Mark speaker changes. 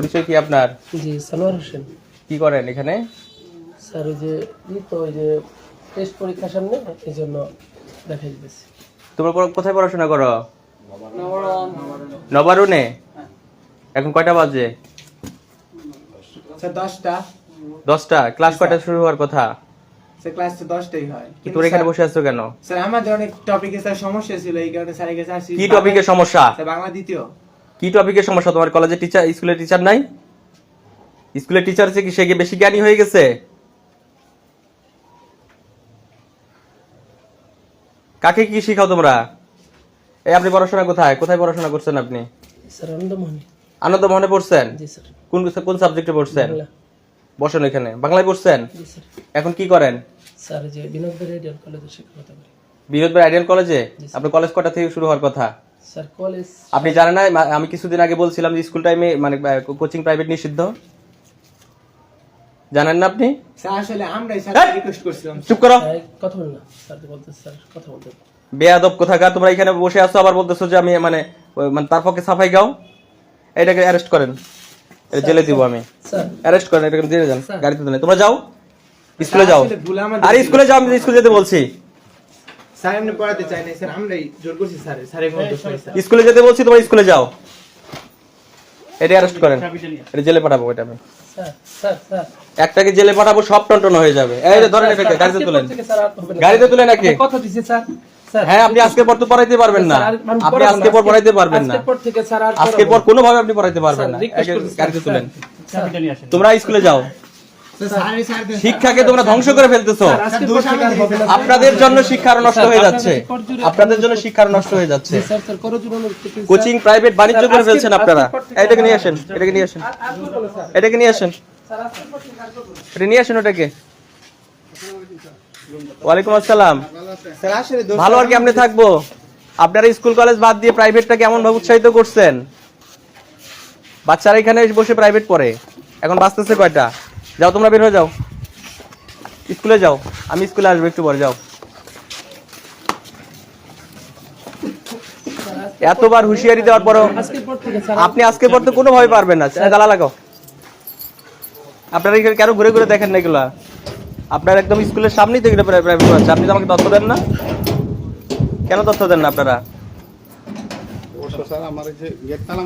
Speaker 1: পরিচয় কি আপনার?
Speaker 2: জি সানোয়ার হোসেন।
Speaker 1: কি করেন এখানে?
Speaker 2: স্যার ওই যে তো ওই যে টেস্ট পরীক্ষার সামনে এই জন্য দেখাই দিতেছি।
Speaker 1: তোমরা পড়া- কোথায় পড়াশোনা করো? নবারুণে। এখন কয়টা বাজে?
Speaker 3: স্যার দশটা।
Speaker 1: দশটা? ক্লাস কয়টা শুরু হওয়ার কথা?
Speaker 3: স্যার ক্লাস তো দশটাই হয়।
Speaker 1: কি তোর এখানে বসে আছো কেন?
Speaker 3: স্যার আমাদের অনেক টপিকে স্যার সমস্যা ছিল এই কারণে স্যারের কাছে আসছি
Speaker 1: কি টপিকের সমস্যা?
Speaker 3: স্যার বাংলা দ্বিতীয়।
Speaker 1: কি টপিকের সমস্যা? তোমার কলেজে টিচার স্কুলের টিচার নাই? স্কুলের টিচার আছে কি সে বেশি জ্ঞানী হয়ে গেছে? কাকে কি শিখাও তোমরা? এই আপনি পড়াশোনা কোথায়? কোথায় পড়াশোনা করছেন আপনি?
Speaker 2: আনন্দমোহনী।
Speaker 1: আনন্দ মোহনে পড়ছেন?
Speaker 2: জি স্যার।
Speaker 1: কোন কোন সাবজেক্টে পড়ছেন? বসেন এখানে। বাংলায় পড়ছেন?
Speaker 2: জি স্যার।
Speaker 1: এখন কি করেন?
Speaker 2: স্যার যে বিনোদ রেডিয়াল কলেজে
Speaker 1: বিনোদ আইডিয়াল কলেজে আপনার কলেজ কটা থেকে শুরু হওয়ার কথা? আপনি জানেন না আমি কিছুদিন আগে বলছিলাম যে স্কুল টাইমে মানে কোচিং প্রাইভেট নিষিদ্ধ। জানেন না আপনি?
Speaker 3: স্যার আসলে আমরাই স্যার? রিকোয়েস্ট করছিলাম।
Speaker 1: চুপ করো।
Speaker 2: কথা বল না। স্যার বলতে স্যার কথা বলতে
Speaker 1: বেয়াদব কোথাকার তোমরা এখানে বসে আছো আবার বলতেছো যে আমি মানে মানে তার পক্ষে সাফাই গাও। এটাকে অ্যারেস্ট করেন। এটা জেলে দিব আমি।
Speaker 2: স্যার
Speaker 1: অ্যারেস্ট করেন এটাকে জেলে যান। গাড়িতে তোমরা যাও। স্কুলে যাও। আরে স্কুলে যাও আমি স্কুলে যেতে বলছি।
Speaker 3: স্যার এমনি পড়াতে চাই না স্যার আমরাই জোর করছি স্যার স্যারের কোনো দোষ নাই স্যার।
Speaker 1: স্কুলে যেতে বলছি তোমরা স্কুলে যাও। এটা অ্যারেস্ট করেন। এটা জেলে পাঠাবো এটা আমি। একটাকে জেলে পাঠাবো সব টন্টন হয়ে যাবে। এই যে ধরেন এটাকে গাড়িতে তুলেন। গাড়িতে তুলে নাকি?
Speaker 2: কথা দিছি স্যার।
Speaker 1: হ্যাঁ আপনি আজকের পর তো পড়াইতে পারবেন না। আপনি। আজকের পর পড়াইতে পারবেন না।
Speaker 2: আজকের পর
Speaker 1: কোনো ভাবে আপনি পড়াইতে পারবেন না। গাড়িতে তুলেন। তোমরা স্কুলে যাও। শিক্ষাকে তোমরা ধ্বংস করে ফেলতেছো। আপনাদের জন্য শিক্ষা আরও নষ্ট হয়ে যাচ্ছে।
Speaker 2: আপনাদের
Speaker 1: জন্য শিক্ষা আরও নষ্ট হয়ে যাচ্ছে। কোচিং প্রাইভেট বাণিজ্য করে ফেলছেন আপনারা। এটাকে নিয়ে আসেন এটাকে নিয়ে আসেন। এটাকে নিয়ে আসেন। এটা নিয়ে আসেন ওটাকে। ওয়ালাইকুম আসসালাম।
Speaker 3: স্যার আসলে দোষ
Speaker 1: ভালো আর কি আপনি থাকব? আপনারা স্কুল কলেজ বাদ দিয়ে প্রাইভেটটাকে এমন ভাবে উৎসাহিত করছেন? বাচ্চারা এখানে বসে প্রাইভেট পড়ে। এখন বাঁচতেছে কয়টা? যাও, তোমরা বের হয়ে যাও। স্কুলে যাও। আমি স্কুলে আসব, একটু পরে যাও। এতবার হুঁশিয়ারি দেওয়ার পরও আপনি আজকে পর তো কোনোভাবে পারবেন না। গালা লাগাও। আপনারা কেন ঘুরে ঘুরে দেখেন না এগুলা? আপনার একদম স্কুলের সামনেই তো এগুলো প্রাইভেট করাচ্ছে আপনি তো আমাকে তথ্য দেন না? কেন তথ্য দেন না আপনারা?
Speaker 4: আমার যে গেট তালা